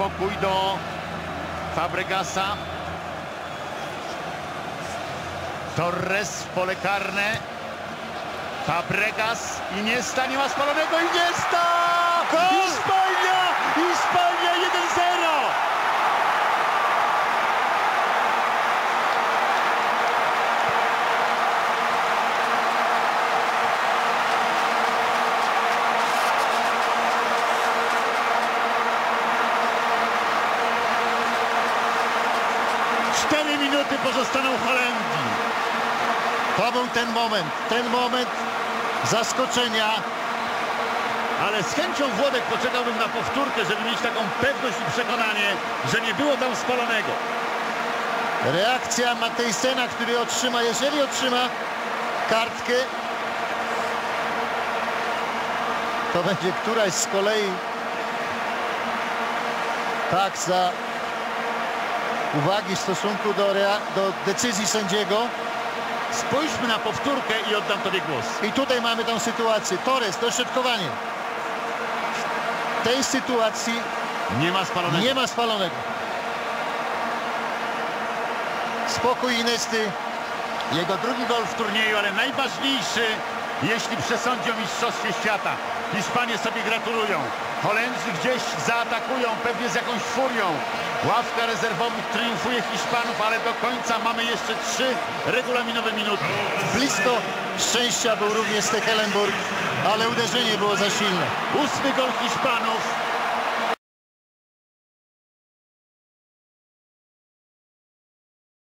spokój do Fabregasa. Torres w pole karne. Fabregas. Iniesta nie ma spalonego. Iniesta! Hiszpania! Hiszpania 4 minuty pozostaną Holendii. To był ten moment, ten moment zaskoczenia. Ale z chęcią Włodek poczekałbym na powtórkę, żeby mieć taką pewność i przekonanie, że nie było tam spalonego. Reakcja Matejsena, który otrzyma, jeżeli otrzyma kartkę, to będzie któraś z kolei tak za uwagi w stosunku do, do decyzji sędziego. Spójrzmy na powtórkę i oddam Tobie głos. I tutaj mamy tą sytuację. Torres, dośrodkowanie. W tej sytuacji Nie ma spalonego. nie ma spalonego. Spokój Inesty. Jego drugi gol w turnieju, ale najważniejszy, jeśli przesądzi o Mistrzostwie Świata. Hiszpanie sobie gratulują. Holendrzy gdzieś zaatakują, pewnie z jakąś furią. Ławka rezerwowych triumfuje Hiszpanów, ale do końca mamy jeszcze trzy regulaminowe minuty. Blisko szczęścia był również Stekelenburg, ale uderzenie było za silne. Ósmy gol Hiszpanów.